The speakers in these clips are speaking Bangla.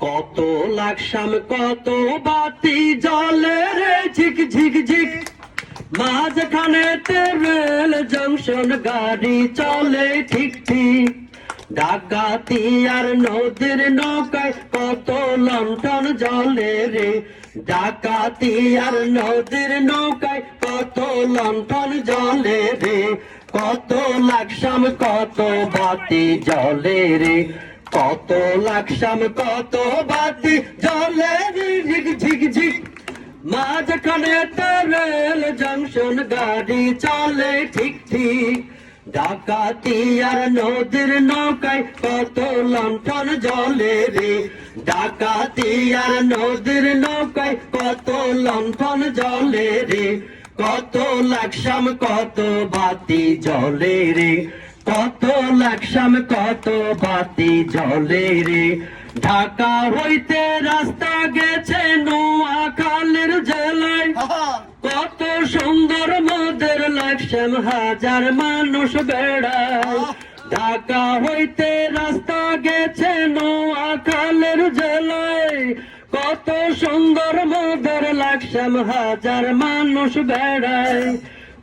কত লাকসাম, কত বাতি জলে রে ঝিক ঝিক ঝিক। মাঝখানে রেল জংশন, গাড়ি চলে ঠিক ঠিক। ডাকাতি আর নদীর নৌকায় কত লন্ঠন জলে রে। ডাকাতি আর নদীর নৌকায় কত লন্ঠন জলে রে। কত লাকসাম, কত বাতি জলে রে। কত লাকসাম কত বাতি, জলে ঝিক ঝিক ঝিক মাঝখানে রেল জংশন, গাড়ি চলে ঠিক ঠিক। ডাকাতি আর নদীর নৌকায় কত লণ্ঠন জলে রে। ডাকাতি আর নদীর নৌকায় কত লণ্ঠন জলে রে। কত লাকসাম কত বাতি জলে রে। কত লাকসাম কত বাতি জলে রে। ঢাকা হইতে রাস্তা গেছে নোয়াখালীর জেলায়। কত সুন্দর মদের লাকসাম হাজার মানুষ বেড়ায়। ঢাকা হইতে রাস্তা গেছে নোয়াখালীর জেলায়। কত সুন্দর মদের লাকসাম হাজার মানুষ বেড়ায়।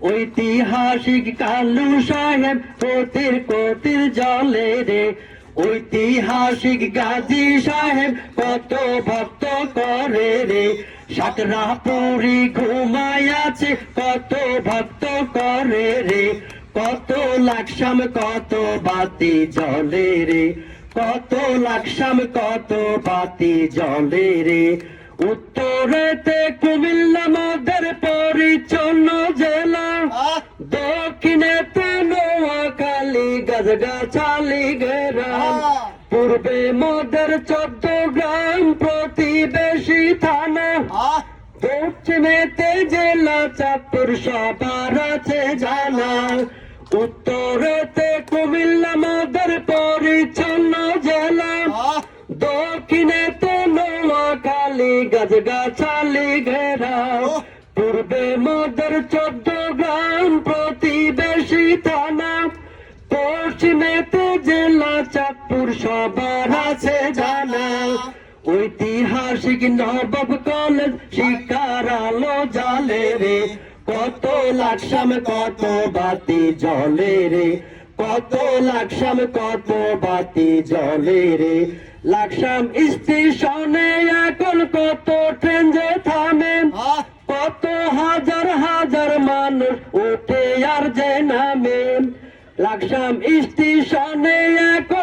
ঐতিহাসিক কালু সাহেব কোতির কোতির জলে রে। ঐতিহাসিক গাজী সাহেব কত ভক্ত করে রে। সাতরা পুরি ঘুমায় আছে, কত ভক্ত করে রে। কত লাকসাম, কত বাতি জলে রে। কত লাকসাম, কত বাতি জলে রে। উত্তরেতে কুমিল্লা মদের পরিচ্ছন্ন গাছগাছালি পূর্বে মদের চোদ্দ গ্রাম প্রতিবেশী থানা। পশ্চিমেতে জেলা চাঁদপুর সবার আছে জানা। উত্তরেতে কুমিল্লা মদের পরিচ্ছন্ন জেলা। দক্ষিণেতে নোয়াখালী গাছগাছালি ঘেরা। পূর্বে মদের চোদ্দ পশ্চিমেতে জেলা চাঁদপুর সবার আছে জানা। ঐতিহাসিক নবাব কলেজ শিকার আলো জালে রে। কত লাকসাম কত বাতি জলে রে। কত লাকসাম কত বাতি জলে রে। লাকসাম স্টেশনে এখন কত ট্রেন যে থামে। কত হাজার হাজার মানুষ উঠে আর যে নামে। লাকসাম স্টেশনে এখন